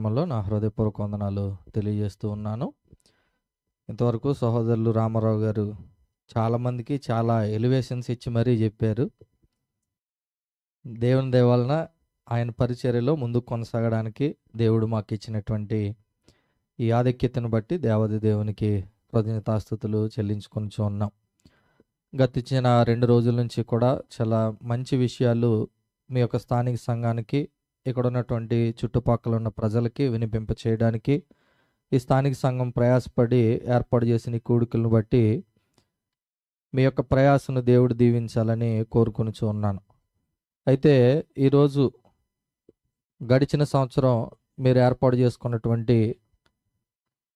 మళ్ళీ నా హృదయపూర్వక వందనాలు తెలియజేస్తూ ఉన్నాను. ఇంతవరకు సహోదరులు రామారావు గారు చాలామందికి చాలా ఎలివేషన్స్ ఇచ్చి మరీ చెప్పారు. దేవుని దేవాలన ఆయన పరిచర్యలో ముందుకు కొనసాగడానికి దేవుడు మాకు ఇచ్చినటువంటి ఈ ఆధిక్యతను బట్టి దేవది దేవునికి కృతజ్ఞతాస్థుతులు చెల్లించుకొని ఉన్నాం. గతించిన రెండు రోజుల నుంచి కూడా చాలా మంచి విషయాలు మీ యొక్క స్థానిక సంఘానికి ఇక్కడ ఉన్నటువంటి చుట్టుపక్కల ఉన్న ప్రజలకి వినిపింప చేయడానికి ఈ స్థానిక సంఘం ప్రయాసపడి ఏర్పాటు చేసిన ఈ కూడికలను బట్టి మీ యొక్క ప్రయాసను దేవుడు దీవించాలని కోరుకొని ఉన్నాను. అయితే ఈరోజు గడిచిన సంవత్సరం మీరు ఏర్పాటు చేసుకున్నటువంటి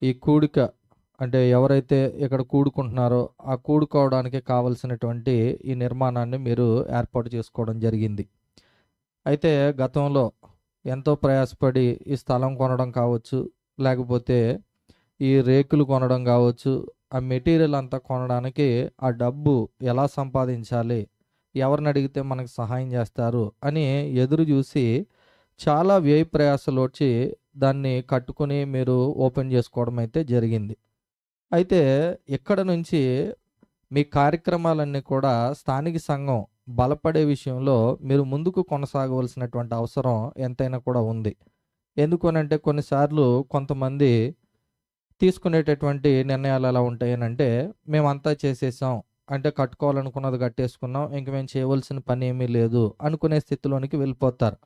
ఈ కూడిక అంటే ఎవరైతే ఇక్కడ కూడుకుంటున్నారో ఆ కూడుకోవడానికి కావలసినటువంటి ఈ నిర్మాణాన్ని మీరు ఏర్పాటు చేసుకోవడం జరిగింది. అయితే గతంలో ఎంతో ప్రయాసపడి ఈ స్థలం కొనడం కావచ్చు లేకపోతే ఈ రేకులు కొనడం కావచ్చు ఆ మెటీరియల్ అంతా కొనడానికి ఆ డబ్బు ఎలా సంపాదించాలి ఎవరిని అడిగితే మనకు సహాయం చేస్తారు అని ఎదురు చూసి చాలా వ్యయ ప్రయాసలోచి దాన్ని కట్టుకుని మీరు ఓపెన్ చేసుకోవడం అయితే జరిగింది. అయితే ఇక్కడ నుంచి మీ కార్యక్రమాలన్నీ కూడా స్థానిక సంఘం బలపడే విషయంలో మీరు ముందుకు కొనసాగవలసినటువంటి అవసరం ఎంతైనా కూడా ఉంది. ఎందుకనంటే కొన్నిసార్లు కొంతమంది తీసుకునేటటువంటి నిర్ణయాలు ఎలా ఉంటాయనంటే మేమంతా చేసేసాం అంటే కట్టుకోవాలనుకున్నది కట్టేసుకున్నాం ఇంక మేము చేయవలసిన పని ఏమీ లేదు అనుకునే స్థితిలోనికి వెళ్ళిపోతారు.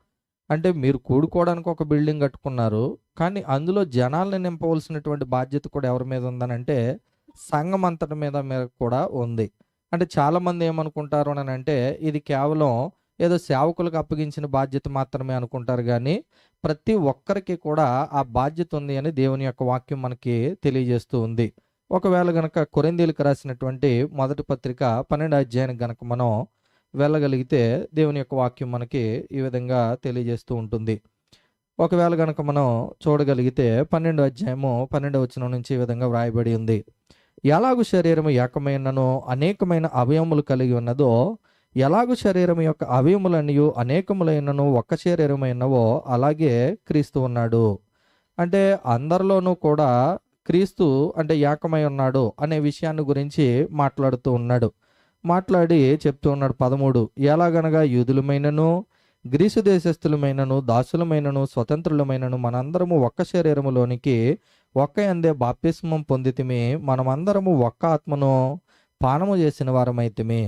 అంటే మీరు కూడుకోవడానికి ఒక బిల్డింగ్ కట్టుకున్నారు కానీ అందులో జనాల్ని నింపవలసినటువంటి బాధ్యత కూడా ఎవరి మీద ఉందనంటే సంఘం అంతటి మీద మీద కూడా ఉంది. అంటే చాలామంది ఏమనుకుంటారు అని అంటే ఇది కేవలం ఏదో సేవకులకు అప్పగించిన బాధ్యత మాత్రమే అనుకుంటారు కానీ ప్రతి ఒక్కరికి కూడా ఆ బాధ్యత ఉంది అని దేవుని యొక్క వాక్యం మనకి తెలియజేస్తూ ఉంది. ఒకవేళ గనక కొరిందీలకు రాసినటువంటి మొదటి పత్రిక పన్నెండు అధ్యాయానికి గనక మనం వెళ్ళగలిగితే దేవుని యొక్క వాక్యం మనకి ఈ విధంగా తెలియజేస్తూ ఉంటుంది. ఒకవేళ గనక మనం చూడగలిగితే పన్నెండు అధ్యాయము పన్నెండు వచనం నుంచి ఈ విధంగా వ్రాయబడి ఉంది. ఎలాగు శరీరము ఏకమైనను అనేకమైన అవయములు కలిగి ఉన్నదో ఎలాగు శరీరం యొక్క అవయములనియు అనేకములైనను ఒక్క శరీరమైనవో అలాగే క్రీస్తు ఉన్నాడు. అంటే అందరిలోనూ కూడా క్రీస్తు అంటే ఏకమై ఉన్నాడు అనే విషయాన్ని గురించి మాట్లాడుతూ ఉన్నాడు. మాట్లాడి చెప్తూ ఉన్నాడు పదమూడు. ఎలాగనగా యూదులమైనను గ్రీసు దేశస్థులమైనను దాసులమైనను స్వతంత్రులమైనను మనందరము ఒక్క శరీరములోనికి ఒక్క ఎందే బాప్తిస్మం పొందితిమి మనమందరము ఒక్క ఆత్మను పానము చేసిన వారమైతిమి.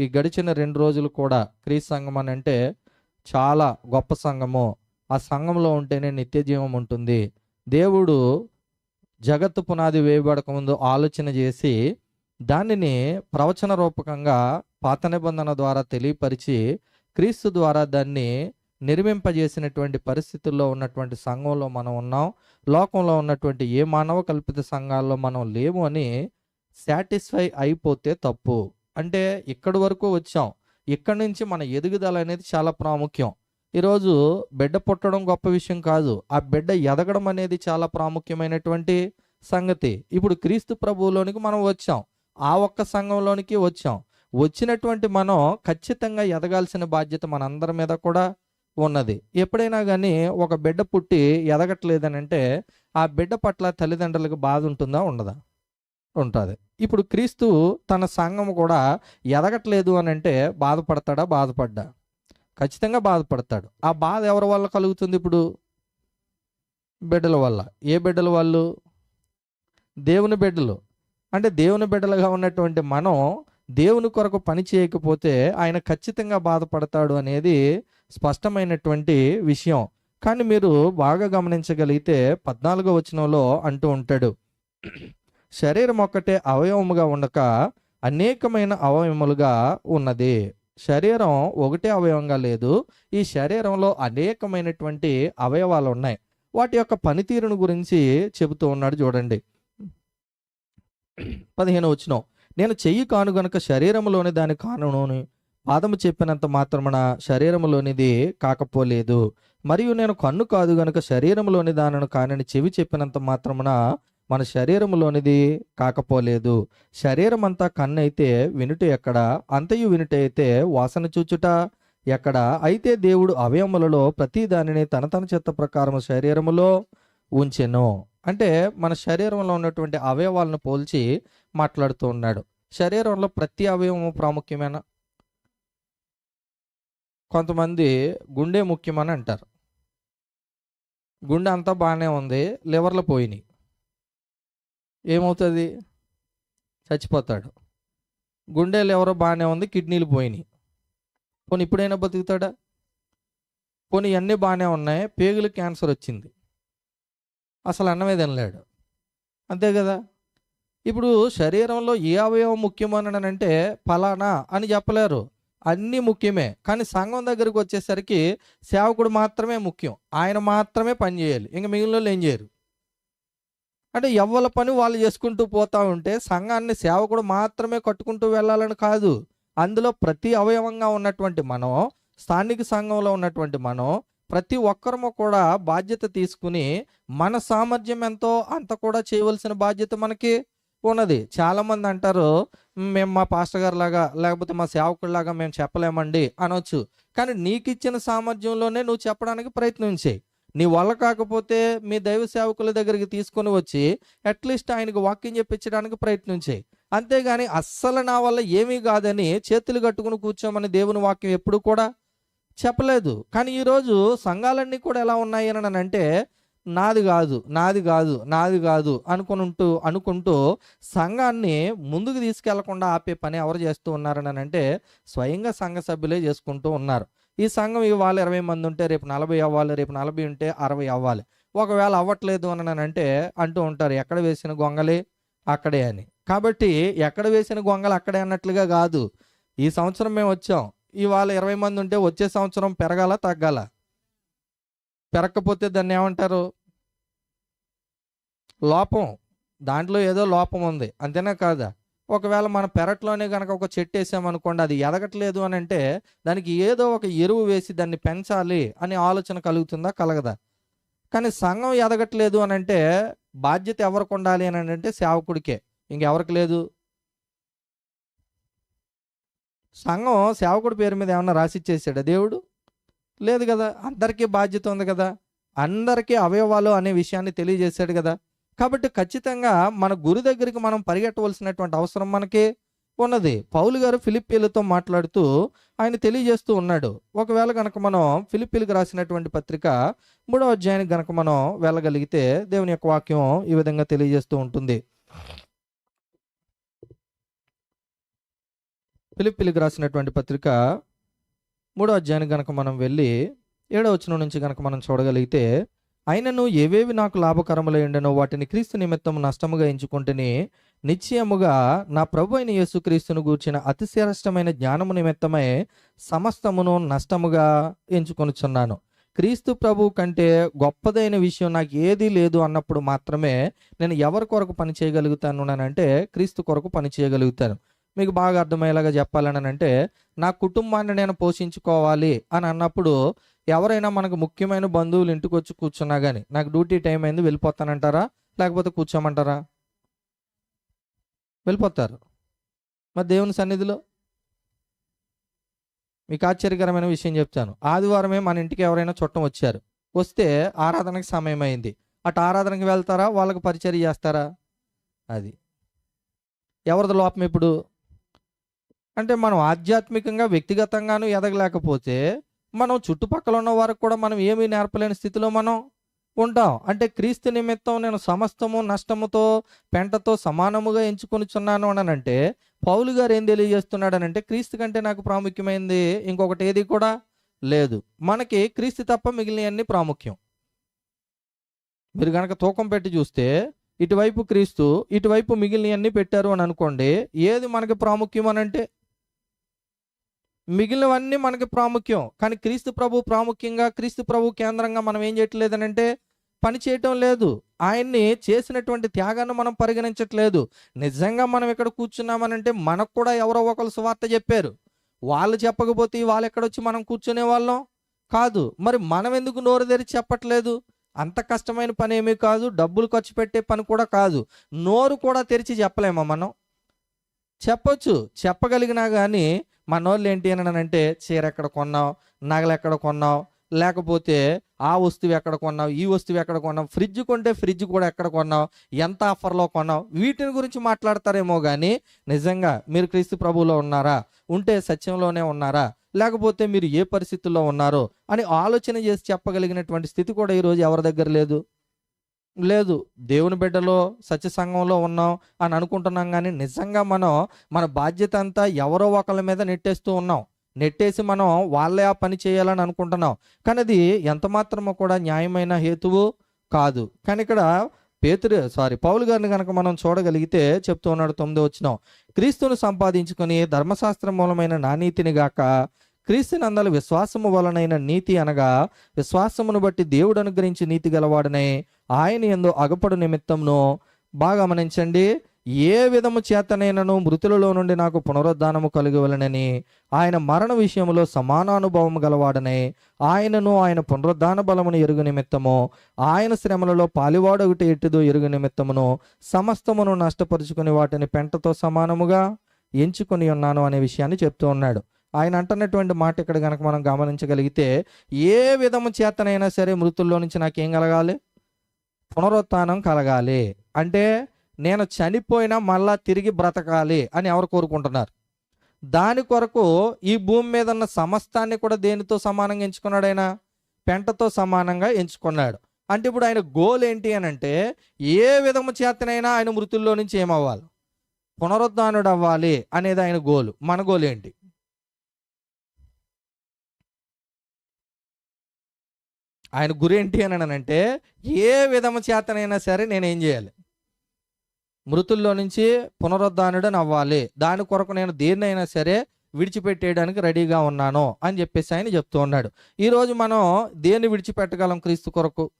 ఈ గడిచిన రెండు రోజులు కూడా క్రీస్తు సంఘం అని అంటే చాలా గొప్ప సంఘము. ఆ సంఘంలో ఉంటేనే నిత్య జీవం ఉంటుంది. దేవుడు జగత్తు పునాది వేయబడక ముందు ఆలోచన చేసి దానిని ప్రవచన రూపకంగా పాత నిబంధన ద్వారా తెలియపరిచి క్రీస్తు ద్వారా దాన్ని నిర్మింపజేసినటువంటి పరిస్థితుల్లో ఉన్నటువంటి సంఘంలో మనం ఉన్నాం. లోకంలో ఉన్నటువంటి ఏ మానవ కల్పిత సంఘాల్లో మనం లేము అని సాటిస్ఫై అయిపోతే తప్పు. అంటే ఇక్కడి వరకు వచ్చాం. ఇక్కడి నుంచి మన ఎదుగుదల అనేది చాలా ప్రాముఖ్యం. ఈరోజు బిడ్డ పుట్టడం గొప్ప విషయం కాదు. ఆ బిడ్డ ఎదగడం అనేది చాలా ప్రాముఖ్యమైనటువంటి సంగతి. ఇప్పుడు క్రీస్తు ప్రభువులోనికి మనం వచ్చాం. ఆ ఒక్క సంఘంలోనికి వచ్చాం. వచ్చినటువంటి మనం ఖచ్చితంగా ఎదగాల్సిన బాధ్యత మనందరి మీద కూడా ఉన్నది. ఎప్పుడైనా కానీ ఒక బిడ్డ పుట్టి ఎదగట్లేదని అంటే ఆ బిడ్డ పట్ల తల్లిదండ్రులకు బాధ ఉంటుందా? ఉండదా? ఉంటుంది. ఇప్పుడు క్రీస్తు తన సంఘం కూడా ఎదగట్లేదు అని అంటే బాధపడతాడా? బాధపడ్డా? ఖచ్చితంగా బాధపడతాడు. ఆ బాధ ఎవరి వల్ల కలుగుతుంది ఇప్పుడు? బిడ్డల వల్ల. ఏ బిడ్డల వాళ్ళు? దేవుని బిడ్డలు. అంటే దేవుని బిడ్డలుగా ఉన్నటువంటి మనం దేవుని కొరకు పని చేయకపోతే ఆయన ఖచ్చితంగా బాధపడతాడు అనేది స్పష్టమైనటువంటి విషయం. కానీ మీరు బాగా గమనించగలిగితే పద్నాలుగో వచనంలో అంటూ ఉంటాడు. శరీరం ఒక్కటే అవయవముగా ఉండక అనేకమైన అవయవములుగా ఉన్నది. శరీరం ఒకటే అవయవంగా లేదు. ఈ శరీరంలో అనేకమైనటువంటి అవయవాలు ఉన్నాయి. వాటి యొక్క పనితీరును గురించి చెబుతూ ఉన్నాడు చూడండి. పదిహేను వచ్చిన నేను చెయ్యి కాను గనుక శరీరంలోని దాని కానుని పాదము చెప్పినంత మాత్రమున శరీరములోనిది కాకపోలేదు. మరియు నేను కన్ను కాదు గనుక శరీరంలోని దానిని కానని చెవి చెప్పినంత మాత్రమున మన శరీరములోనిది కాకపోలేదు. శరీరం అంతా కన్ను అయితే వినుట ఎక్కడ? అంతయు వినుట అయితే వాసన చూచుట ఎక్కడ? అయితే దేవుడు అవయములలో ప్రతి దానిని తన తన చిత్త ప్రకారం శరీరములో ఉంచెను. అంటే మన శరీరంలో ఉన్నటువంటి అవయవాలను పోల్చి మాట్లాడుతూ ఉన్నాడు. శరీరంలో ప్రతి అవయవము ప్రాముఖ్యమైన? కొంతమంది గుండె ముఖ్యమని అంటారు. గుండె అంతా బాగానే ఉంది లివర్లు పోయినాయి. ఏమవుతుంది? చచ్చిపోతాడు. గుండె లివర్ బాగానే ఉంది కిడ్నీలు పోయినాయి. పోనీ ఇప్పుడైనా బతుకుతాడా? పోనీ ఇవన్నీ బాగానే ఉన్నాయి పేగులు క్యాన్సర్ వచ్చింది. అసలు అన్నమే తినలేడు. అంతే కదా? ఇప్పుడు శరీరంలో ఏ అవయవం ముఖ్యమని అంటే ఫలానా అని చెప్పలేరు. అన్నీ ముఖ్యమే. కానీ సంఘం దగ్గరికి వచ్చేసరికి సేవకుడు మాత్రమే ముఖ్యం. ఆయన మాత్రమే పని చేయాలి. ఇంకా మిగిలిన వాళ్ళు ఏం చేయరు. అంటే ఎవ్వల పని వాళ్ళు చేసుకుంటూ పోతా ఉంటే సంఘాన్ని సేవకుడు మాత్రమే కట్టుకుంటూ వెళ్ళాలని కాదు. అందులో ప్రతి అవయవంగా ఉన్నటువంటి మనం స్థానిక సంఘంలో ఉన్నటువంటి మనం ప్రతి ఒక్కరము కూడా బాధ్యత తీసుకుని మన సామర్థ్యం ఎంతో అంత కూడా చేయవలసిన బాధ్యత మనకి ఉన్నది. చాలామంది అంటారు మేము మా పాస్టర్ గారు లాగా లేకపోతే మా సేవకుడిలాగా మేము చెప్పలేమండి అనొచ్చు. కానీ నీకు ఇచ్చిన సామర్థ్యంలోనే నువ్వు చెప్పడానికి ప్రయత్నించే నీ వల్ల కాకపోతే మీ దైవ సేవకుల దగ్గరికి తీసుకొని వచ్చి అట్లీస్ట్ ఆయనకు వాక్యం చెప్పించడానికి ప్రయత్నించే అంతేగాని అస్సలు నా వల్ల ఏమీ కాదని చేతులు కట్టుకుని కూర్చోమని దేవుని వాక్యం ఎప్పుడు కూడా చెప్పలేదు. కానీ ఈరోజు సంఘాలన్నీ కూడా ఎలా ఉన్నాయి అని అంటే నాది కాదు నాది కాదు నాది కాదు అనుకుంటూ అనుకుంటూ సంఘాన్ని ముందుకు తీసుకెళ్ళకుండా ఆపే పని ఎవరు చేస్తూ ఉన్నారని అంటే స్వయంగా సంఘ సభ్యులే చేసుకుంటూ ఉన్నారు. ఈ సంఘం ఇవాళ ఇరవై మంది ఉంటే రేపు నలభై అవ్వాలి రేపు నలభై ఉంటే అరవై అవ్వాలి. ఒకవేళ అవ్వట్లేదు అని అంటే అంటూ ఉంటారు ఎక్కడ వేసిన గొంగలి అక్కడే అని. కాబట్టి ఎక్కడ వేసిన గొంగలు అక్కడే అన్నట్లుగా కాదు. ఈ సంవత్సరం మేము వచ్చాం. ఇవాళ ఇరవై మంది ఉంటే వచ్చే సంవత్సరం పెరగాల తగ్గాల? పెరగకపోతే దాన్ని ఏమంటారు? లోపం. దాంట్లో ఏదో లోపం ఉంది. అంతేనా కాదా? ఒకవేళ మన పెరట్లోనే కనుక ఒక చెట్టు వేసామనుకోండి అది ఎదగట్లేదు అని అంటే దానికి ఏదో ఒక ఎరువు వేసి దాన్ని పెంచాలి అనే ఆలోచన కలుగుతుందా? కలగదా. కానీ సంఘం ఎదగట్లేదు అని అంటే బాధ్యత ఎవరికి ఉండాలి అని అంటే సేవకుడికే. ఇంకెవరికి లేదు? సంఘం సేవకుడి పేరు మీద ఏమన్నా రాసిచ్చేసాడా దేవుడు? లేదు కదా. అందరికీ బాధ్యత ఉంది కదా. అందరికీ అవయవాలు అనే విషయాన్ని తెలియజేశాడు కదా. కాబట్టి ఖచ్చితంగా మన గురి దగ్గరికి మనం పరిగెట్టవలసినటువంటి అవసరం మనకి ఉన్నది. పౌలు గారు ఫిలిప్పీలతో మాట్లాడుతూ ఆయన తెలియజేస్తూ ఉన్నాడు. ఒకవేళ కనుక మనం ఫిలిప్పీలకు రాసినటువంటి పత్రిక మూడో అధ్యాయానికి కనుక మనం వెళ్ళగలిగితే దేవుని యొక్క వాక్యం ఈ విధంగా తెలియజేస్తూ ఉంటుంది. ఫిలిప్పీలకు రాసినటువంటి పత్రిక మూడో అధ్యాయానికి కనుక మనం వెళ్ళి ఏడో వచ్చిన నుంచి గనక మనం చూడగలిగితే అయినను ఏవేవి నాకు లాభకరములై ఉండనో వాటిని క్రీస్తు నిమిత్తం నష్టముగా ఎంచుకుంటేనే నిశ్చయముగా నా ప్రభు అయిన యేసుక్రీస్తును గూర్చిన అతిశ్రేష్టమైన జ్ఞానము నిమిత్తమై సమస్తమును నష్టముగా ఎంచుకొనుచున్నాను. క్రీస్తు ప్రభు కంటే గొప్పదైన విషయం నాకు ఏదీ లేదు అన్నప్పుడు మాత్రమే నేను ఎవరి కొరకు పని చేయగలుగుతాను అంటే క్రీస్తు కొరకు పని చేయగలుగుతాను. మీకు బాగా అర్థమయ్యేలాగా చెప్పాలని అంటే నా కుటుంబాన్ని నేను పోషించుకోవాలి అని అన్నప్పుడు ఎవరైనా మనకు ముఖ్యమైన బంధువులు ఇంటికి వచ్చి కూర్చున్నా కానీ నాకు డ్యూటీ టైం అయింది వెళ్ళిపోతానంటారా? లేకపోతే కూర్చోమంటారా? వెళ్ళిపోతారు. మరి దేవుని సన్నిధిలో? మీకు ఆశ్చర్యకరమైన విషయం చెప్తాను. ఆదివారమే మన ఇంటికి ఎవరైనా చుట్టం వచ్చారు. వస్తే ఆరాధనకి సమయం అయింది. అటు ఆరాధనకి వెళ్తారా? వాళ్ళకి పరిచయం చేస్తారా? అది. ఎవరిది లోపం ఇప్పుడు? అంటే మనం ఆధ్యాత్మికంగా వ్యక్తిగతంగాను ఎదగలేకపోతే మనం చుట్టుపక్కల ఉన్న వారికి కూడా మనం ఏమీ నేర్పలేని స్థితిలో మనం ఉంటాం. అంటే క్రీస్తు నిమిత్తం నేను సమస్తము నష్టముతో పెంటతో సమానముగా ఎంచుకొనిచున్నాను అని అంటే పౌలు గారు ఏం తెలియజేస్తున్నాడనంటే క్రీస్తు కంటే నాకు ప్రాముఖ్యమైంది ఇంకొకటి ఏది కూడా లేదు. మనకి క్రీస్తు తప్ప మిగిలినవన్నీ ప్రాముఖ్యం. మీరు కనుక తూకం పెట్టి చూస్తే ఇటువైపు క్రీస్తు ఇటువైపు మిగిలినవన్నీ పెట్టారు అని అనుకోండి ఏది మనకి ప్రాముఖ్యం అనంటే మిగిలినవన్నీ మనకి ప్రాముఖ్యం. కానీ క్రీస్తు ప్రభు ప్రాముఖ్యంగా క్రీస్తు ప్రభు కేంద్రంగా మనం ఏం చేయట్లేదని అంటే పని చేయటం లేదు. ఆయన్ని చేసినటువంటి త్యాగాన్ని మనం పరిగణించట్లేదు. నిజంగా మనం ఇక్కడ కూర్చున్నామనంటే మనకు కూడా ఎవరో ఒకరు సువార్త చెప్పారు. వాళ్ళు చెప్పకపోతే వాళ్ళు ఎక్కడొచ్చి మనం కూర్చునే వాళ్ళం? కాదు. మరి మనం ఎందుకు నోరు తెరిచి చెప్పట్లేదు? అంత కష్టమైన పని ఏమీ కాదు. డబ్బులు ఖర్చు పెట్టే పని కూడా కాదు. నోరు కూడా తెరిచి చెప్పలేమా మనం? చెప్పొచ్చు. చెప్పగలిగినా కానీ మనోళ్ళు ఏంటి అని అంటే చీర ఎక్కడ కొన్నావు? నగలు ఎక్కడ కొన్నావు? లేకపోతే ఆ వస్తువు ఎక్కడ కొన్నావు? ఈ వస్తువు ఎక్కడ కొన్నావు? ఫ్రిడ్జ్ కొంటే ఫ్రిడ్జ్ కూడా ఎక్కడ కొన్నావు? ఎంత ఆఫర్లో కొన్నావు? వీటిని గురించి మాట్లాడతారేమో కానీ నిజంగా మీరు క్రీస్తు ప్రభువులో ఉన్నారా? ఉంటే సత్యంలోనే ఉన్నారా? లేకపోతే మీరు ఏ పరిస్థితుల్లో ఉన్నారో అని ఆలోచన చేసి చెప్పగలిగినటువంటి స్థితి కూడా ఈరోజు ఎవరి దగ్గర లేదు? లేదు దేవుని బిడ్డలో సత్య సంఘంలో ఉన్నాం అని అనుకుంటున్నాం కానీ నిజంగా మనం మన బాధ్యత అంతా ఎవరో ఒకళ్ళ మీద నెట్టేస్తూ ఉన్నాం. నెట్టేసి మనం వాళ్ళే ఆ పని చేయాలని అనుకుంటున్నాం. కానీ అది ఎంత మాత్రమో కూడా న్యాయమైన హేతువు కాదు. కానీ ఇక్కడ పేతురు సారీ పౌలు గారిని కనుక మనం చూడగలిగితే చెప్తూ ఉన్నాడు తొమ్మిది వచ్చినాం క్రీస్తును సంపాదించుకొని ధర్మశాస్త్ర మూలమైన నానీతిని గాక క్రీస్తు నందల విశ్వాసము వలనైన నీతి అనగా విశ్వాసమును బట్టి దేవుడు అనుగ్రహించి నీతి గలవాడనే ఆయన ఎందు అగపడు నిమిత్తమును. బాగా గమనించండి. ఏ విధము చేతనైనను మృతులలో నుండి నాకు పునరుద్ధానము కలిగవలనని ఆయన మరణ విషయంలో సమానానుభవం గలవాడనే ఆయనను ఆయన పునరుద్ధాన బలమును ఎరుగు నిమిత్తము. ఆయన శ్రమలలో పాలివాడొకటి ఎట్టిదో ఎరుగు నిమిత్తమును సమస్తమును నష్టపరుచుకుని వాటిని పెంటతో సమానముగా ఎంచుకొని ఉన్నాను అనే విషయాన్ని చెప్తూ ఉన్నాడు. ఆయన అంటున్నటువంటి మాట ఇక్కడ కనుక మనం గమనించగలిగితే ఏ విధము చేతనైనా సరే మృతుల్లో నుంచి నాకేం కలగాలి? పునరుత్నం కలగాలి. అంటే నేను చనిపోయినా మళ్ళా తిరిగి బ్రతకాలి అని ఎవరు కోరుకుంటున్నారు? దాని కొరకు ఈ భూమి మీద ఉన్న సమస్తాన్ని కూడా దేనితో సమానంగా ఎంచుకున్నాడు ఆయన? పెంటతో సమానంగా ఎంచుకున్నాడు. అంటే ఇప్పుడు ఆయన గోల్ ఏంటి అని అంటే ఏ విధము చేతనైనా ఆయన మృతుల్లో నుంచి ఏమవ్వాలి? పునరుద్ధానుడు అవ్వాలి అనేది ఆయన గోలు. మన గోల్ ఏంటి ఆయన గురి ఏంటి అని అంటే ఏ విధము చేతనైనా సరే నేనేం చేయాలి? మృతుల్లో నుంచి పునరుద్ధానుడని అవ్వాలి. దాని కొరకు నేను దేన్నైనా సరే విడిచిపెట్టేయడానికి రెడీగా ఉన్నాను అని చెప్పేసి ఆయన చెప్తూ ఉన్నాడు. ఈరోజు మనం దేన్ని విడిచిపెట్టగలం క్రీస్తు కొరకు?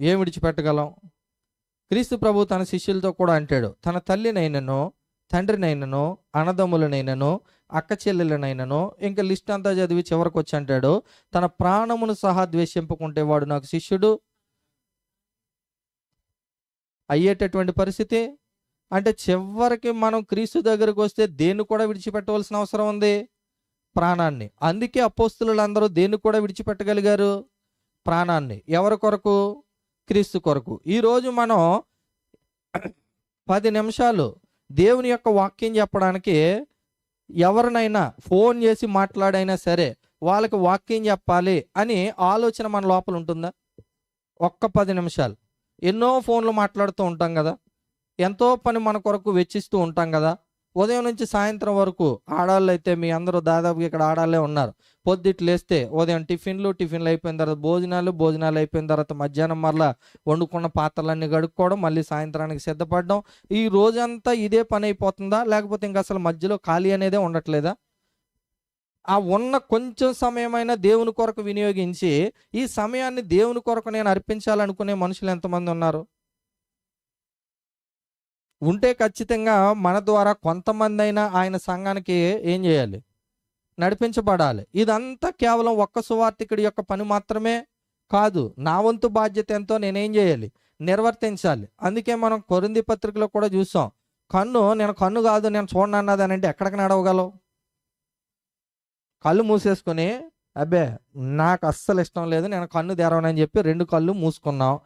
ఏం విడిచిపెట్టగలం? క్రీస్తు ప్రభు తన శిష్యులతో కూడా అంటాడు తన తల్లినైనను తండ్రినైనను అన్నదమ్ములనైనను అక్క చెల్లెలనైనను ఇంకా లిస్ట్ అంతా చదివి చివరికి వచ్చి అంటాడు తన ప్రాణమును సహా ద్వేషింపుకుంటే వాడు నాకు శిష్యుడు అయ్యేటటువంటి పరిస్థితి? అంటే చివరికి మనం క్రీస్తు దగ్గరకు వస్తే దేన్ని కూడా విడిచిపెట్టవలసిన అవసరం ఉంది? ప్రాణాన్ని. అందుకే అపోస్తులందరూ దేన్ని కూడా విడిచిపెట్టగలిగారు? ప్రాణాన్ని. ఎవరి కొరకు? క్రీస్తు కొరకు. ఈరోజు మనం పది నిమిషాలు దేవుని యొక్క వాక్యం చెప్పడానికి ఎవరినైనా ఫోన్ చేసి మాట్లాడైనా సరే వాళ్ళకి వాక్యం చెప్పాలి అని ఆలోచన మన లోపల ఉంటుందా? ఒక్క పది నిమిషాలు. ఎన్నో ఫోన్లు మాట్లాడుతూ ఉంటాం కదా. ఎంతో పని మన కొరకు వెచ్చిస్తూ ఉంటాం కదా. ఉదయం నుంచి సాయంత్రం వరకు ఆడాళ్ళు అయితే మీ అందరూ దాదాపుగా ఇక్కడ ఆడాలే ఉన్నారు. పొద్దుట్లు లేస్తే ఉదయం టిఫిన్లు టిఫిన్లు అయిపోయిన తర్వాత భోజనాలు భోజనాలు అయిపోయిన తర్వాత మధ్యాహ్నం మరలా వండుకున్న పాత్రలన్నీ కడుక్కోవడం మళ్ళీ సాయంత్రానికి సిద్ధపడడం. ఈ రోజంతా ఇదే పని అయిపోతుందా? లేకపోతే ఇంకా అసలు మధ్యలో ఖాళీ అనేదే ఉండట్లేదా? ఆ ఉన్న కొంచెం సమయమైనా దేవుని కొరకు వినియోగించి ఈ సమయాన్ని దేవుని కొరకు నేను అర్పించాలనుకునే మనుషులు ఎంతమంది ఉన్నారు? ఉంటే ఖచ్చితంగా మన ద్వారా కొంతమంది అయినా ఆయన సంఘానికి ఏం చేయాలి? నడిపించబడాలి. ఇదంతా కేవలం ఒక్క సువార్థికుడి యొక్క పని మాత్రమే కాదు. నా వంతు బాధ్యత ఎంతో నేనేం చేయాలి? నిర్వర్తించాలి. అందుకే మనం కొరింది పత్రికలో కూడా చూసాం. కన్ను నేను కన్ను కాదు నేను చూడను అన్నది అని అంటే ఎక్కడికి నడవగలవు? కళ్ళు మూసేసుకొని అబ్బే నాకు అస్సలు ఇష్టం లేదు నేను కన్ను తెరవనని చెప్పి రెండు కళ్ళు మూసుకున్నాం.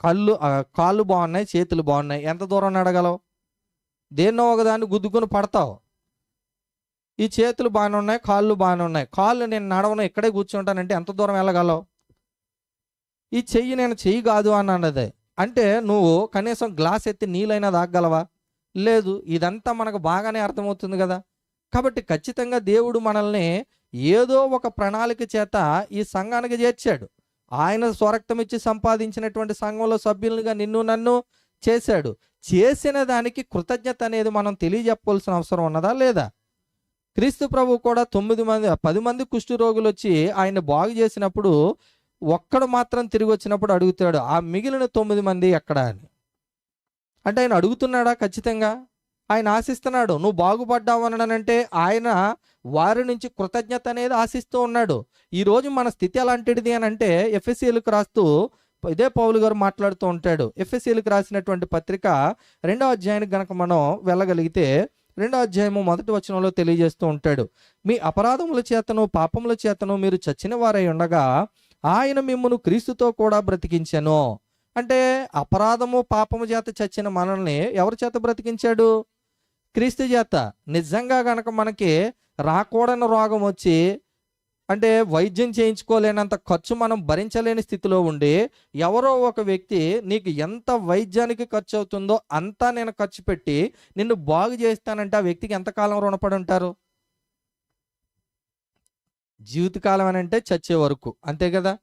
కళ్ళు కాళ్ళు బాగున్నాయి చేతులు బాగున్నాయి. ఎంత దూరం నడగలవు? దేన్నో ఒకదాన్ని గుద్దుకుని పడతావు. ఈ చేతులు బాగానే ఉన్నాయి కాళ్ళు బాగానే ఉన్నాయి. కాళ్ళు నేను నడవను ఇక్కడే కూర్చుంటానంటే ఎంత దూరం వెళ్ళగలవు? ఈ చెయ్యి నేను చెయ్యి కాదు అని అన్నది. అంటే నువ్వు కనీసం గ్లాస్ ఎత్తి నీళ్ళైనా తాగలవా లేదు ఇదంతా మనకు బాగానే అర్థమవుతుంది కదా. కాబట్టి ఖచ్చితంగా దేవుడు మనల్ని ఏదో ఒక ప్రణాళిక చేత ఈ సంఘానికి చేర్చాడు. ఆయన స్వరక్తం ఇచ్చి సంపాదించినటువంటి సంఘంలో సభ్యులుగా నిన్ను నన్ను చేశాడు. చేసిన దానికి కృతజ్ఞత అనేది మనం తెలియజెప్పవలసిన అవసరం ఉన్నదా లేదా? క్రీస్తు ప్రభు కూడా తొమ్మిది మంది పది మంది కుష్టు రోగులు వచ్చి ఆయన బాగు చేసినప్పుడు ఒక్కడు మాత్రం తిరిగి వచ్చినప్పుడు అడుగుతాడు ఆ మిగిలిన తొమ్మిది మంది ఎక్కడా? అని. అంటే ఆయన అడుగుతున్నాడా ఖచ్చితంగా? ఆయన ఆశిస్తున్నాడు నువ్వు బాగుపడ్డావు అననంటే ఆయన వారి నుంచి కృతజ్ఞత అనేది ఆశిస్తూ ఉన్నాడు. ఈరోజు మన స్థితి ఎలాంటిది అని అంటే ఎఫ్ఎస్సీలకు రాస్తూ ఇదే పౌలు గారు మాట్లాడుతూ ఉంటాడు. ఎఫ్ఎస్సీలకు రాసినటువంటి పత్రిక రెండో అధ్యాయానికి గనక మనం వెళ్ళగలిగితే రెండో అధ్యాయము మొదటి వచనంలో తెలియజేస్తూ ఉంటాడు. మీ అపరాధముల చేతను పాపముల చేతను మీరు చచ్చిన వారై ఉండగా ఆయన మిమ్మను క్రీస్తుతో కూడా బ్రతికించాను. అంటే అపరాధము పాపము చేత చచ్చిన మనల్ని ఎవరి చేత బ్రతికించాడు? క్రీస్తు చేత. నిజంగా గనక మనకి రాకూడని రోగం వచ్చి అంటే వైద్యం చేయించుకోలేనంత ఖర్చు మనం భరించలేని స్థితిలో ఉండి ఎవరో ఒక వ్యక్తి నీకు ఎంత వైద్యానికి ఖర్చు అవుతుందో అంతా నేను ఖర్చు పెట్టి నిన్ను బాగు చేస్తానంటే ఆ వ్యక్తికి ఎంతకాలం రుణపడి ఉంటారు? జీవితకాలం అని అంటే చచ్చే వరకు. అంతే కదా?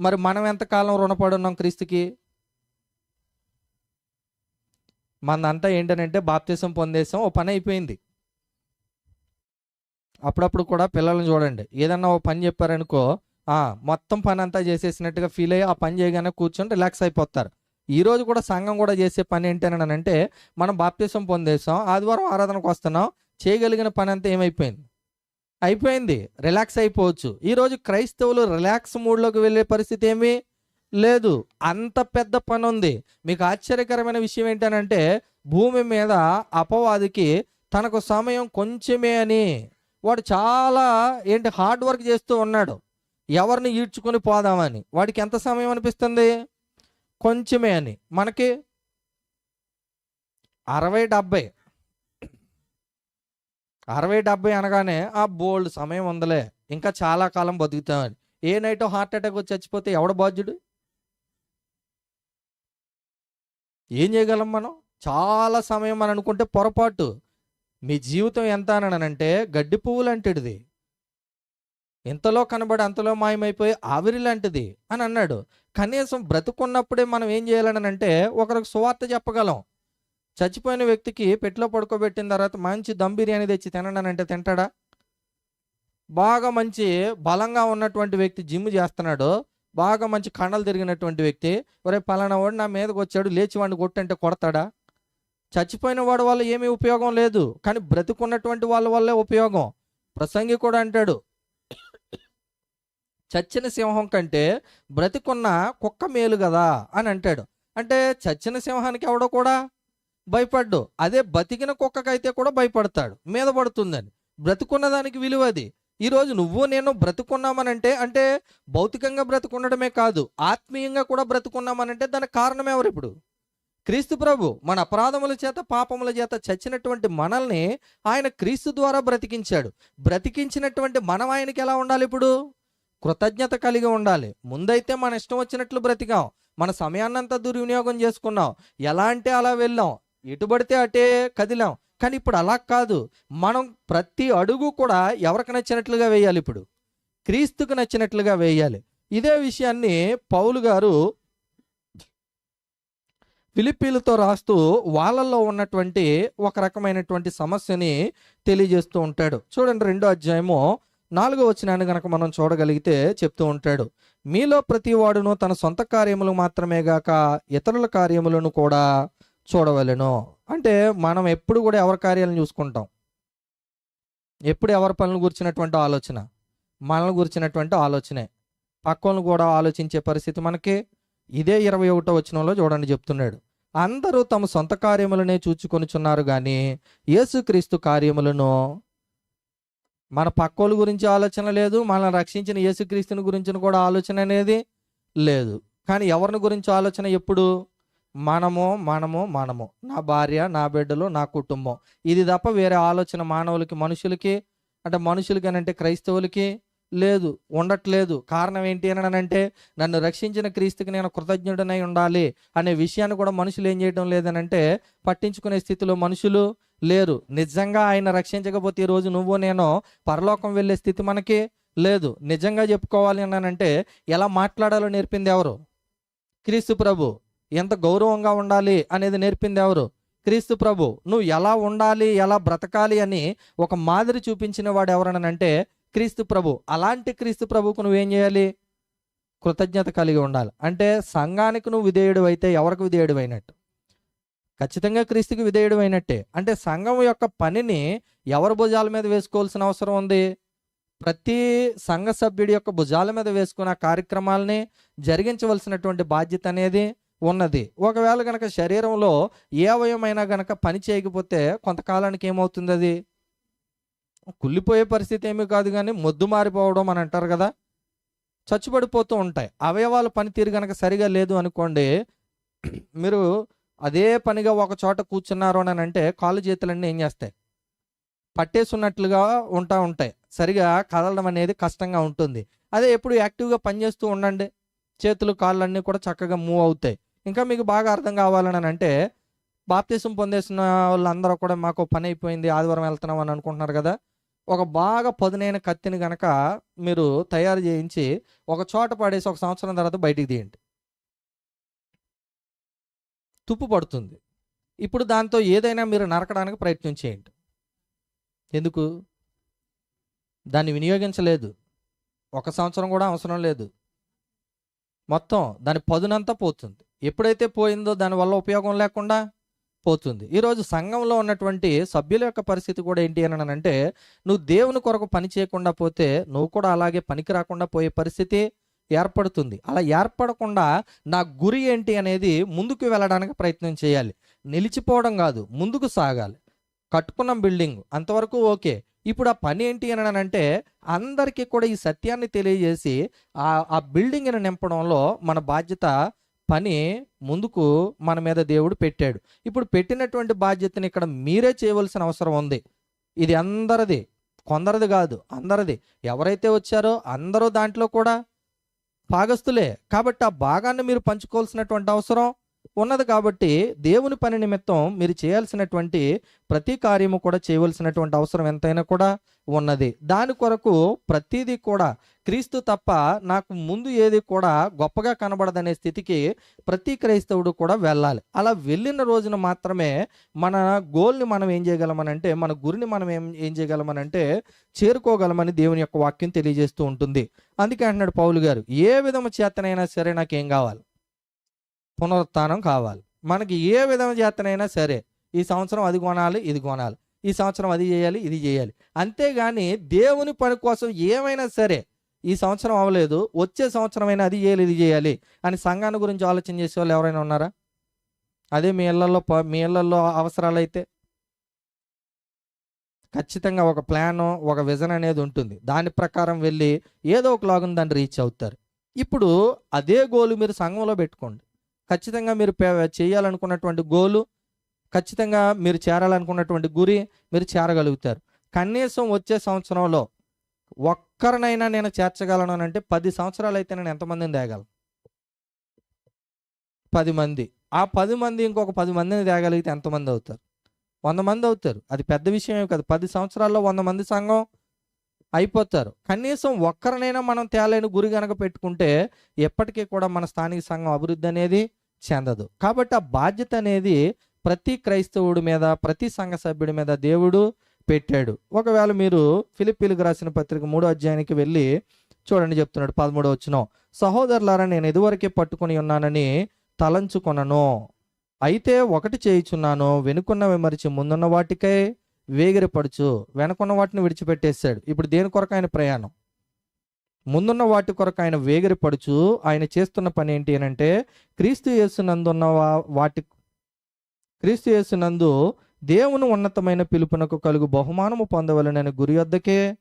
మరి మనం ఎంతకాలం రుణపడి ఉన్నాం క్రీస్తుకి? మనదంతా ఏంటనంటే బాప్తీసం పొందేసాం ఓ పని అయిపోయింది. అప్పుడప్పుడు కూడా పిల్లల్ని చూడండి. ఏదన్నా ఓ పని చెప్పారనుకో మొత్తం పని అంతా చేసేసినట్టుగా ఫీల్ అయ్యి ఆ పని చేయగానే కూర్చొని రిలాక్స్ అయిపోతారు. ఈ రోజు కూడా సంఘం కూడా చేసే పని ఏంటని అంటే మనం బాప్తీసం పొందేసాం ఆదివారం ఆరాధనకు వస్తున్నాం చేయగలిగిన పని అంతా ఏమైపోయింది? అయిపోయింది. రిలాక్స్ అయిపోవచ్చు. ఈరోజు క్రైస్తవులు రిలాక్స్ మూడ్లోకి వెళ్ళే పరిస్థితి ఏమీ? లేదు. అంత పెద్ద పని ఉంది. మీకు ఆశ్చర్యకరమైన విషయం ఏంటనంటే భూమి మీద అపవాదికి తనకు సమయం కొంచెమే అని. వాడు చాలా ఏంటి హార్డ్ వర్క్ చేస్తూ ఉన్నాడు. ఎవరిని ఈడ్చుకొని పోదామని. వాడికి ఎంత సమయం అనిపిస్తుంది? కొంచెమే అని. మనకి అరవై డెబ్బై. అరవై డెబ్బై అనగానే ఆ బోల్డ్ సమయం ఉందలే. ఇంకా చాలా కాలం బతుకుతామని. ఏ నైట్ హార్ట్ అటాక్ వచ్చి చచ్చిపోతే ఎవడ బాధ్యుడు? ఏం చేయగలం మనం? చాలా సమయం అని అనుకుంటే పొరపాటు. మీ జీవితం ఎంత అని అంటే గడ్డి పువ్వు లాంటిది ఇంతలో కనబడి అంతలో మాయమైపోయి ఆవిరి లాంటిది అని అన్నాడు. కనీసం బ్రతుకున్నప్పుడే మనం ఏం చేయాలని అంటే ఒకరికి సువార్త చెప్పగలం. చచ్చిపోయిన వ్యక్తికి పెట్టులో పడుకోబెట్టిన తర్వాత మంచి దమ్ బిర్యానీ తెచ్చి తినడానంటే తింటాడా? బాగా మంచి బలంగా ఉన్నటువంటి వ్యక్తి జిమ్ చేస్తున్నాడు. బాగా మంచి కండలు తిరిగినటువంటి వ్యక్తి ఒరే పలానా వాడు నా మీదకి వచ్చాడు లేచి వాడిని కొట్టంటే కొడతాడా? చచ్చిపోయిన వాడు వల్ల ఏమీ ఉపయోగం లేదు. కానీ బ్రతుకున్నటువంటి వాళ్ళ వల్లే ఉపయోగం. ప్రసంగి కూడా అంటాడు. చచ్చిన సింహం కంటే బ్రతికున్న కుక్క మేలు కదా అని అంటాడు. అంటే చచ్చిన సింహానికి ఎవడో కూడా భయపడ్డు. అదే బతికిన కుక్కకైతే కూడా భయపడతాడు. మీద పడుతుందని. బ్రతుకున్న దానికి విలువ అది. ఈరోజు నువ్వు నేను బ్రతుకున్నామనంటే అంటే భౌతికంగా బ్రతుకుండడమే కాదు ఆత్మీయంగా కూడా బ్రతుకున్నామనంటే దానికి కారణం ఎవరు ఇప్పుడు? క్రీస్తు ప్రభు మన అపరాధముల చేత పాపముల చేత చచ్చినటువంటి మనల్ని ఆయన క్రీస్తు ద్వారా బ్రతికించాడు. బ్రతికించినటువంటి మనం ఆయనకి ఎలా ఉండాలి ఇప్పుడు? కృతజ్ఞత కలిగి ఉండాలి. ముందైతే మన ఇష్టం వచ్చినట్లు బ్రతికాం. మన సమయాన్నంతా దుర్వినియోగం చేసుకున్నాం. ఎలా అంటే అలా వెళ్ళాం. ఎటు పడితే అటే కదిలాం. కానీ ఇప్పుడు అలా కాదు. మనం ప్రతి అడుగు కూడా ఎవరికి నచ్చినట్లుగా వేయాలి ఇప్పుడు? క్రీస్తుకు నచ్చినట్లుగా వేయాలి. ఇదే విషయాన్ని పౌలు గారు ఫిలిప్పీలతో రాస్తూ వాళ్ళల్లో ఉన్నటువంటి ఒక రకమైనటువంటి సమస్యని తెలియజేస్తూ ఉంటాడు. చూడండి రెండో అధ్యాయము నాలుగో వచనాన్ని గనక మనం చూడగలిగితే చెప్తూ ఉంటాడు. మీలో ప్రతి వాడును తన సొంత కార్యములు మాత్రమే గాక ఇతరుల కార్యములను కూడా చూడవలెను. అంటే మనం ఎప్పుడు కూడా ఎవరి కార్యాలను చూసుకుంటాం? ఎప్పుడు ఎవరి పనులు గురించినటువంటి ఆలోచన? మనల్ని గురించినటువంటి ఆలోచనే. పక్కలను కూడా ఆలోచించే పరిస్థితి మనకి. ఇదే ఇరవై ఒకటో వచనంలో చూడండి చెప్తున్నాడు. అందరూ తమ సొంత కార్యములనే చూచుకొనిచున్నారు కానీ యేసుక్రీస్తు కార్యములను మన పక్కోళ్ళ గురించి ఆలోచన లేదు మనల్ని రక్షించిన యేసుక్రీస్తుని గురించి కూడా ఆలోచన అనేది లేదు. కానీ ఎవరిని గురించి ఆలోచన ఎప్పుడు? మనము మనము మనము. నా భార్య నా బిడ్డలు నా కుటుంబం. ఇది తప్ప వేరే ఆలోచన మానవులకి మనుషులకి అంటే మనుషులకి అని అంటే క్రైస్తవులకి లేదు ఉండట్లేదు. కారణం ఏంటి అని అంటే నన్ను రక్షించిన క్రీస్తుకి నేను కృతజ్ఞుడనై ఉండాలి అనే విషయాన్ని కూడా మనుషులు ఏం చేయడం లేదనంటే పట్టించుకునే స్థితిలో మనుషులు లేరు. నిజంగా ఆయన రక్షించకపోతే ఈ రోజు నువ్వు నేను పరలోకం వెళ్ళే స్థితి మనకి లేదు. నిజంగా చెప్పుకోవాలి అన్నానంటే ఎలా మాట్లాడాలో నేర్పింది ఎవరు? క్రీస్తు ప్రభు. ఎంత గౌరవంగా ఉండాలి అనేది నేర్పింది ఎవరు? క్రీస్తు ప్రభు. నువ్వు ఎలా ఉండాలి ఎలా బ్రతకాలి అని ఒక మాదిరి చూపించిన వాడు ఎవరనంటే క్రీస్తు ప్రభు అలాంటి క్రీస్తు ప్రభువుకు నువ్వేం చేయాలి? కృతజ్ఞత కలిగి ఉండాలి. అంటే సంఘానికి నువ్వు విధేయుడు అయితే ఎవరికి విధేయుడు అయినట్టు ఖచ్చితంగా క్రీస్తుకి విధేయుడు అయినట్టే అంటే సంఘం యొక్క పనిని ఎవరి భుజాల మీద వేసుకోవాల్సిన అవసరం ఉంది? ప్రతి సంఘ సభ్యుడి యొక్క భుజాల మీద వేసుకున్న కార్యక్రమాలని జరిగించవలసినటువంటి బాధ్యత అనేది ఉన్నది. ఒకవేళ గనక శరీరంలో ఏ అవయమైనా గనక పని చేయకపోతే కొంతకాలానికి ఏమవుతుంది అది కుళ్ళిపోయే పరిస్థితి ఏమీ కాదు కానీ మొద్దు మారిపోవడం అని అంటారు కదా. చచ్చుబడిపోతూ ఉంటాయి. అవయవాల పనితీరు కనుక సరిగా లేదు అనుకోండి మీరు అదే పనిగా ఒక చోట కూర్చున్నారు అని అంటే కాళ్ళు చేతులన్నీ ఏం చేస్తాయి? పట్టేసున్నట్లుగా ఉంటా ఉంటాయి. సరిగా కదలడం అనేది కష్టంగా ఉంటుంది. అదే ఎప్పుడు యాక్టివ్గా పనిచేస్తూ ఉండండి. చేతులు కాళ్ళన్నీ కూడా చక్కగా మూవ్ అవుతాయి. ఇంకా మీకు బాగా అర్థం కావాలని అంటే బాప్తీసం పొందేసిన వాళ్ళందరూ కూడా మాకు పని అయిపోయింది ఆదివారం వెళ్తున్నాం అని అనుకుంటున్నారు కదా. ఒక బాగా పదునైన కత్తిని గనక మీరు తయారు చేయించి ఒక చోట పడేసి ఒక సంవత్సరం తర్వాత బయటికి తీయండి. తుప్పు పడుతుంది. ఇప్పుడు దాంతో ఏదైనా మీరు నరకడానికి ప్రయత్నం చేయండి. ఎందుకు? దాన్ని వినియోగించలేదు. ఒక సంవత్సరం కూడా అవసరం లేదు. మొత్తం దాని పదునంతా పోతుంది. ఎప్పుడైతే పోయిందో దానివల్ల ఉపయోగం లేకుండా పోతుంది. ఈరోజు సంఘంలో ఉన్నటువంటి సభ్యుల యొక్క పరిస్థితి కూడా ఏంటి అని అంటే నువ్వు దేవుని కొరకు పని చేయకుండా పోతే నువ్వు కూడా అలాగే పనికి రాకుండా పోయే పరిస్థితి ఏర్పడుతుంది. అలా ఏర్పడకుండా నా గురి ఏంటి అనేది ముందుకు వెళ్ళడానికి ప్రయత్నం చేయాలి. నిలిచిపోవడం కాదు ముందుకు సాగాలి. కట్టుకున్నాం బిల్డింగ్ అంతవరకు ఓకే. ఇప్పుడు ఆ పని ఏంటి అని అంటే అందరికీ కూడా ఈ సత్యాన్ని తెలియజేసి ఆ ఆ బిల్డింగ్ని నింపడంలో మన బాధ్యత పని ముందుకు మన మీద దేవుడు పెట్టాడు. ఇప్పుడు పెట్టినటువంటి బాధ్యతని ఇక్కడ మీరే చేయవలసిన అవసరం ఉంది. ఇది అందరిది. కొందరిది కాదు అందరిది. ఎవరైతే వచ్చారో అందరూ దాంట్లో కూడా భాగస్తులే కాబట్టి ఆ భాగాన్ని మీరు పంచుకోవాల్సినటువంటి అవసరం ఉన్నది కాబట్టి దేవుని పని నిమిత్తం మీరు చేయాల్సినటువంటి ప్రతి కార్యము కూడా చేయవలసినటువంటి అవసరం ఎంతైనా కూడా ఉన్నది. దాని కొరకు ప్రతిదీ కూడా క్రీస్తు తప్ప నాకు ముందు ఏది కూడా గొప్పగా కనబడదనే స్థితికి ప్రతి క్రైస్తవుడు కూడా వెళ్ళాలి. అలా వెళ్ళిన రోజున మాత్రమే మన గోల్ని మనం ఏం చేయగలమనంటే మన గురిని మనం ఏం ఏం చేయగలమనంటే చేరుకోగలమని దేవుని యొక్క వాక్యం తెలియజేస్తూ ఉంటుంది. అందుకే అంటున్నాడు పౌలు గారు ఏ విధము చేతనైనా సరే నాకేం కావాలి? పునరుత్నం కావాలి. మనకి ఏ విధంగా చేతనైనా సరే ఈ సంవత్సరం అది కొనాలి ఇది కొనాలి. ఈ సంవత్సరం అది చేయాలి ఇది చేయాలి. అంతేగాని దేవుని పని కోసం ఏమైనా సరే ఈ సంవత్సరం అవ్వలేదు వచ్చే సంవత్సరం అయినా అది చేయాలి ఇది చేయాలి అని సంఘాన్ని గురించి ఆలోచన చేసే వాళ్ళు ఎవరైనా ఉన్నారా? అదే మీ ఇళ్ళలో ప- మీ ఇళ్ళలో అవసరాలు అయితే ఖచ్చితంగా ఒక ప్లాను ఒక విజన్ అనేది ఉంటుంది. దాని ప్రకారం వెళ్ళి ఏదో ఒక లాగున దాన్ని రీచ్ అవుతారు. ఇప్పుడు అదే గోలు మీరు సంఘంలో పెట్టుకోండి. ఖచ్చితంగా మీరు చేయాలనుకున్నటువంటి గోలు ఖచ్చితంగా మీరు చేరాలనుకున్నటువంటి గురి మీరు చేరగలుగుతారు. కనీసం వచ్చే సంవత్సరంలో ఒక్కరినైనా నేను చేర్చగలను అని అంటే పది సంవత్సరాలు అయితే నేను ఎంతమందిని తేగలను? పది మంది. ఆ పది మంది ఇంకొక పది మందిని తేగలిగితే ఎంతమంది అవుతారు? వంద మంది అవుతారు. అది పెద్ద విషయమే కాదు. పది సంవత్సరాల్లో వంద మంది సంఘం అయిపోతారు. కనీసం ఒక్కరినైనా మనం తేలేని గురి గనక పెట్టుకుంటే ఎప్పటికీ కూడా మన స్థానిక సంఘం అభివృద్ధి అనేది చెందదు. కాబట్టి ఆ బాధ్యత అనేది ప్రతి క్రైస్తవుడి మీద ప్రతి సంఘ సభ్యుడి మీద దేవుడు పెట్టాడు. ఒకవేళ మీరు ఫిలిప్పీలకు రాసిన పత్రిక మూడో అధ్యాయానికి వెళ్ళి చూడండి చెప్తున్నాడు పదమూడో వచ్చిన సహోదరులారా నేను ఇదివరకే పట్టుకొని ఉన్నానని తలంచుకొనను. అయితే ఒకటి చేయుచున్నాను వెనుకున్నవి మరిచి ముందున్న వాటికై వేగిరపడుచు వెనకున్న వాటిని విడిచిపెట్టేశాడు. ఇప్పుడు దేని కొరకు ఆయన ప్రయాణం? ముందున్న వాటి కొరకు ఆయన వేగిరపడుచు ఆయన చేస్తున్న పని ఏంటి అనంటే క్రీస్తు యేసునందున్న వా- వాటి క్రీస్తు యేసునందు దేవుని ఉన్నతమైన పిలుపునకు కలుగు బహుమానము పొందవలనని గురి వద్దకే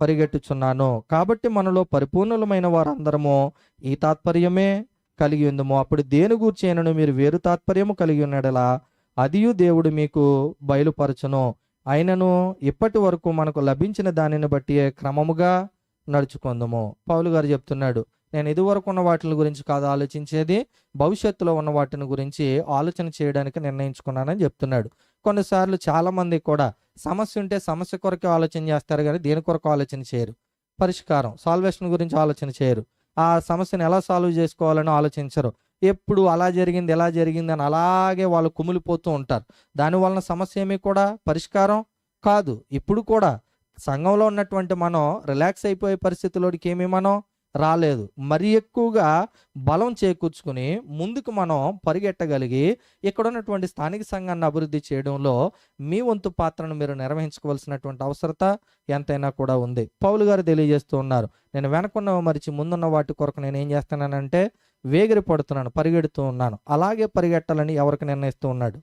పరిగెట్టుచున్నాను. కాబట్టి మనలో పరిపూర్ణులమైన వారందరము ఈ తాత్పర్యమే కలిగి ఉందము. అప్పుడు దేని గూర్చేనను మీరు వేరు తాత్పర్యము కలిగి ఉన్నడలా అదియు దేవుడు మీకు బయలుపరచును. అయినను ఇప్పటి వరకు మనకు లభించిన దానిని బట్టి క్రమముగా నడుచుకుందాము. పౌలు గారు చెప్తున్నాడు నేను ఇదివరకు ఉన్న వాటి గురించి కాదు ఆలోచించేది భవిష్యత్తులో ఉన్న వాటిని గురించి ఆలోచన చేయడానికి నిర్ణయించుకున్నానని చెప్తున్నాడు. కొన్నిసార్లు చాలామంది కూడా సమస్య ఉంటే సమస్య కొరకే ఆలోచన చేస్తారు కానీ దేని కొరకు ఆలోచన చేయరు. పరిష్కారం సాల్వేషన్ గురించి ఆలోచన చేయరు. ఆ సమస్యను ఎలా సాల్వ్ చేసుకోవాలని ఆలోచించరు. ఎప్పుడు అలా జరిగింది ఎలా జరిగింది అని అలాగే వాళ్ళు కుమిలిపోతూ ఉంటారు. దానివలన సమస్య ఏమీ కూడా పరిష్కారం కాదు. ఇప్పుడు కూడా సంఘంలో ఉన్నటువంటి మనం రిలాక్స్ అయిపోయే పరిస్థితిలోకి ఏమీ మనం రాలేదు. మరి ఎక్కువగా బలం చేకూర్చుకుని ముందుకు మనం పరిగెట్టగలిగి ఇక్కడ ఉన్నటువంటి స్థానిక సంఘాన్ని అభివృద్ధి చేయడంలో మీ వంతు పాత్రను మీరు నిర్వహించుకోవాల్సినటువంటి అవసరత ఎంతైనా కూడా ఉంది. పౌలు గారు తెలియజేస్తూ ఉన్నారు నేను వెనకున్న మరిచి ముందున్న వాటి కొరకు నేను ఏం చేస్తున్నానంటే వేగిరి పడుతున్నాను పరిగెడుతూ ఉన్నాను. అలాగే పరిగెట్టాలని ఎవరికి నిర్ణయిస్తూ ఉన్నాడు?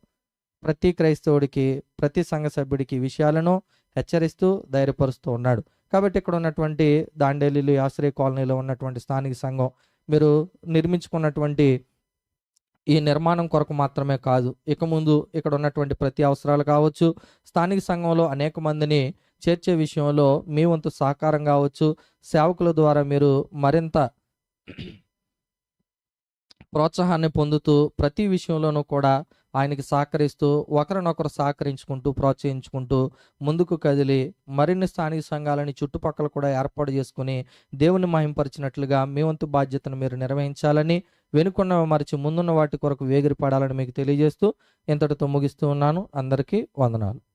ప్రతి క్రైస్తవుడికి ప్రతి సంఘ సభ్యుడికి విషయాలను హెచ్చరిస్తూ ధైర్యపరుస్తూ ఉన్నాడు. కాబట్టి ఇక్కడ ఉన్నటువంటి దాండేలీలు ఆశ్రయ కాలనీలో ఉన్నటువంటి స్థానిక సంఘం మీరు నిర్మించుకున్నటువంటి ఈ నిర్మాణం కొరకు మాత్రమే కాదు ఇక ముందు ఇక్కడ ఉన్నటువంటి ప్రతి అవసరాలు కావచ్చు స్థానిక సంఘంలో అనేక మందిని చేర్చే విషయంలో మీ వంతు సహకారం కావచ్చు సేవకుల ద్వారా మీరు మరింత ప్రోత్సాహాన్ని పొందుతూ ప్రతి విషయంలోనూ కూడా ఆయనకి సహకరిస్తూ ఒకరినొకరు సహకరించుకుంటూ ప్రోత్సహించుకుంటూ ముందుకు కదిలి మరిన్ని స్థానిక సంఘాలని చుట్టుపక్కల కూడా ఏర్పాటు చేసుకుని దేవుని మహింపరిచినట్లుగా మీ వంతు బాధ్యతను మీరు నిర్వహించాలని వెనుకున్న మరిచి ముందున్న వాటి కొరకు వేగిరి పడాలని మీకు తెలియజేస్తూ ఇంతటితో ముగిస్తూ ఉన్నాను. అందరికీ వందనాలు.